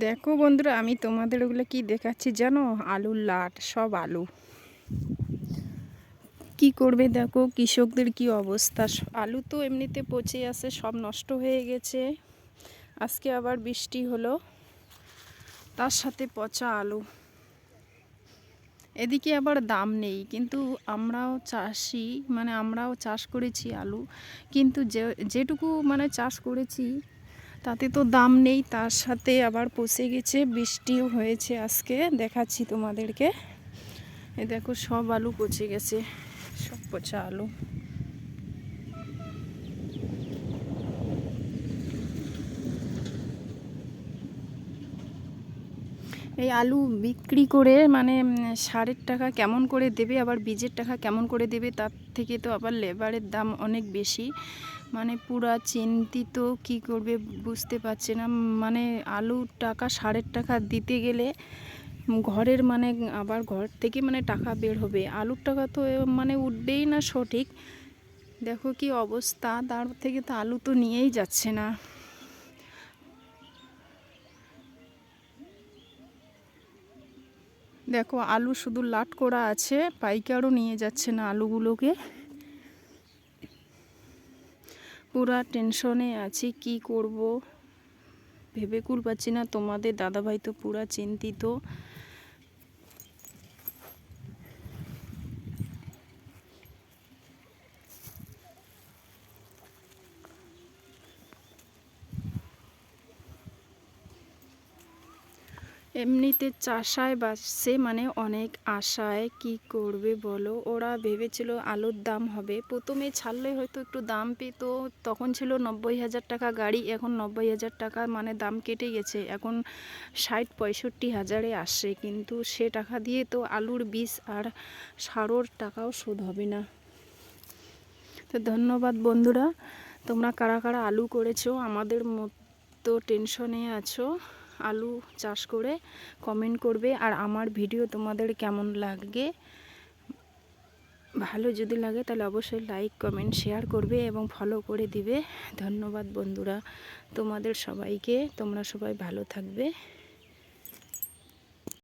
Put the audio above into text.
দেখো বন্ধুরা, আমি তোমাদের ওগুলো কি দেখাচ্ছি জানো? আলুর লাট, সব আলু। কি করবে দেখো, কৃষকদের কি অবস্থা? আলু তো এমনিতে পচে আছে, সব নষ্ট হয়ে গেছে। আজকে আবার বৃষ্টি হলো, তার সাথে পচা আলু। এদিকে আবার দাম নেই, কিন্তু আমরাও চাষি মানে আমরাও চাষ করেছি আলু। কিন্তু যে, যেটুকু মানে চাষ করেছি তাতে তো দাম নেই, তার সাথে আবার পচে গেছে, বৃষ্টিও হয়েছে আজকে, দেখাচ্ছি তোমাদেরকে। এ দেখো সব আলু পচে গেছে, সব পচা আলু। এই আলু বিক্রি করে মানে সারের টাকা কেমন করে দেবে, আবার বীজের টাকা কেমন করে দেবে, তার থেকে তো আবার লেবারের দাম অনেক বেশি। মানে পুরা চিন্তিত কি করবে বুঝতে পারছে না। মানে আলুর টাকা সারের টাকা দিতে গেলে ঘরের মানে আবার ঘর থেকে মানে টাকা বের হবে। আলুর টাকা তো মানে উঠবেই না সঠিক। দেখো কি অবস্থা, তার থেকে তো আলু তো নিয়েই যাচ্ছে না। দেখো আলু শুধু লাট করা আছে, পাইকারও নিয়ে যাচ্ছে না আলুগুলোকে। পুরা টেনশনে আছি, কি করব? ভেবে কুল পাচ্ছি না, তোমাদের দাদাভাই তো পুরা চিন্তিত। এমনিতে চাষায় বাসছে মানে অনেক আশায়, কি করবে বলো? ওরা ভেবেছিল আলুর দাম হবে। প্রথমে ছাড়লে হয়তো একটু দাম পেতো, তখন ছিল নব্বই হাজার টাকা গাড়ি, এখন নব্বই হাজার টাকা মানে দাম কেটে গেছে। এখন ষাট পঁয়ষট্টি হাজারে আসছে, কিন্তু সে টাকা দিয়ে তো আলুর বীজ আর সারোর টাকাও শোধ হবে না। তো ধন্যবাদ বন্ধুরা, তোমরা কারা কারা আলু করেছ, আমাদের মতো টেনশনে আছো। আলু চাষ করে কমেন্ট করবে আর আমার ভিডিও তোমাদের কেমন লাগে? ভালো যদি লাগে তাহলে অবশ্যই লাইক কমেন্ট শেয়ার করবে এবং ফলো করে দিবে। ধন্যবাদ বন্ধুরা, তোমাদের সবাইকে, তোমরা সবাই ভালো থাকবে।